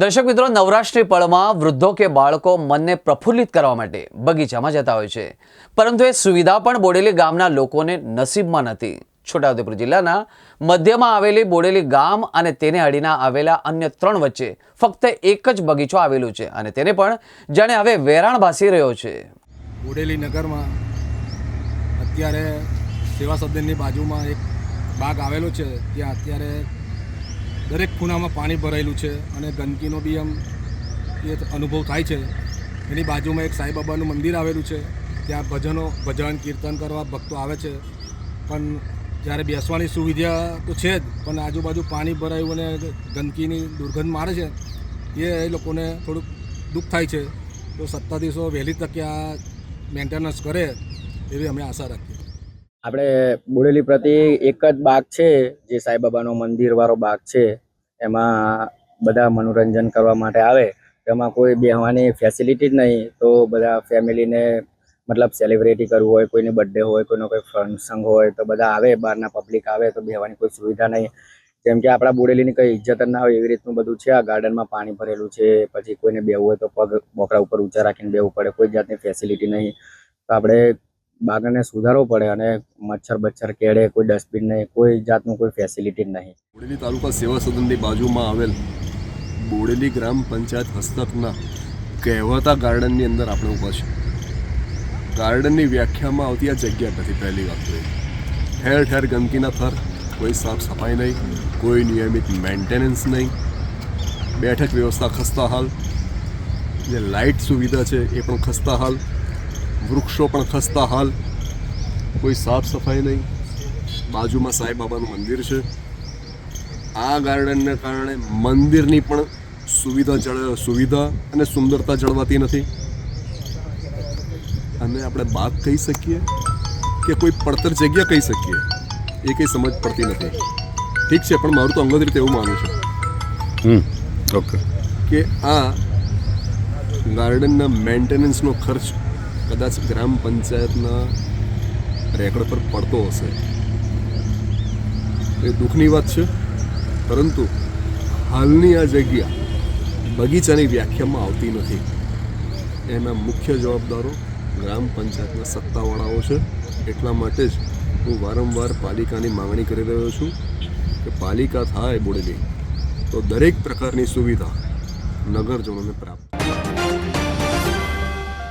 દર્શક મિત્રો, નવરાત્રિ પળમાં વૃદ્ધો કે બાળકો મનને પ્રફુલ્લિત કરવા માટે બગીચામાં જતા હોય છે. પરંતુ એ સુવિધા પણ બોડેલી ગામના લોકોને નસીબમાં નથી. છોટાઉદેપુર જિલ્લાના મધ્યમાં આવેલી બોડેલી ગામ અને તેને અડીના આવેલા અન્ય ત્રણ વચ્ચે ફક્ત એક જ બગીચો આવેલું છે અને તેને પણ જાણે હવે વેરાણ ભાસી રહ્યો છે. બોડેલી નગરમાં અત્યારે સેવા સદનની બાજુમાં એક બાગ આવેલો છે. ત્યાં અત્યારે દરેક ખૂણામાં પાણી ભરાયેલું છે અને ગંદકીનો બી આમ એ અનુભવ થાય છે. એની બાજુમાં એક સાંઈબાબાનું મંદિર આવેલું છે. ત્યાં ભજનો, ભજન, કીર્તન કરવા ભક્તો આવે છે. પણ જ્યારે બેસવાની સુવિધા તો છે જ, પણ આજુબાજુ પાણી ભરાયું અને ગંદકીની દુર્ગંધ મારે છે એ લોકોને થોડુંક દુઃખ થાય છે. તો સત્તાધીશો વહેલી તકે આ મેન્ટેનન્સ કરે એવી અમે આશા રાખીએ. આપણે બોડેલી પ્રતિ એક જ બાગ છે, જે સાંઈબાબાનો મંદિર વાળો બાગ છે. એમાં બધા મનોરંજન કરવા માટે આવે. તેમાં કોઈ બેહવાની ફેસિલિટી જ નહીં. તો બધા ફેમિલીને મતલબ સેલિબ્રિટી કરવું હોય, કોઈની બર્થડે હોય, કોઈનો કોઈ ફંક્શન હોય, તો બધા આવે. બહારના પબ્લિક આવે તો બેહવાની કોઈ સુવિધા નહીં. જેમ કે આપણા બોડેલીની કંઈ ઇજ્જત ના હોય એવી રીતનું બધું છે. આ ગાર્ડનમાં પાણી ભરેલું છે, પછી કોઈને બેવું હોય તો પગ બોકડા ઉપર ઊંચા રાખીને બેવું પડે. કોઈ જાતની ફેસિલિટી નહીં. તો આપણે બાગને સુધારવો પડે અને મચ્છર બચ્છર કેળે, કોઈ ડસ્ટબિન નહીં, કોઈ જાતનું કોઈ ફેસિલિટી નહીં. બોડેલી તાલુકા સેવા સદનની બાજુમાં આવેલ બોડેલી ગ્રામ પંચાયત હસ્તકના કહેવાતા ગાર્ડનની અંદર આપણે ઊભા છે ગાર્ડનની વ્યાખ્યામાં આવતી આ જગ્યા નથી પહેલી વાત તો ઠેર ઠેર ગંદકીના થર, કોઈ સાફ સફાઈ નહીં, કોઈ નિયમિત મેન્ટેનન્સ નહીં. બેઠક વ્યવસ્થા ખસ્તા હાલ. જે લાઇટ સુવિધા છે એ પણ ખસ્તા હાલ. વૃક્ષો પણ ખસ્તા હાલ. કોઈ સાફ સફાઈ નહીં. બાજુમાં સાંઈબાબાનું મંદિર છે. આ ગાર્ડનને કારણે મંદિરની પણ સુવિધા જળ સુવિધા અને સુંદરતા જળવાતી નથી. અને આપણે બાગ કહી શકીએ કે કોઈ પડતર જગ્યા કહી શકીએ એ કંઈ સમજ પડતી નથી. ઠીક છે પણ મારું તો અંગત રીતે એવું માનું છું. ઓકે કે આ ગાર્ડનના મેન્ટેનન્સનો ખર્ચ કદાચ ગ્રામ પંચાયતના રેકડ પર પડતો હશે. એ દુઃખની વાત છે. પરંતુ હાલની આ જગ્યા બગીચાની વ્યાખ્યામાં આવતી નથી. એના મુખ્ય જવાબદારો ગ્રામ પંચાયતના સત્તાવાળાઓ છે. એટલા માટે જ હું વારંવાર પાલિકાની માંગણી કરી રહ્યો છું કે પાલિકા થાય બોડેલી, તો દરેક પ્રકારની સુવિધા નગરજનોને પ્રાપ્ત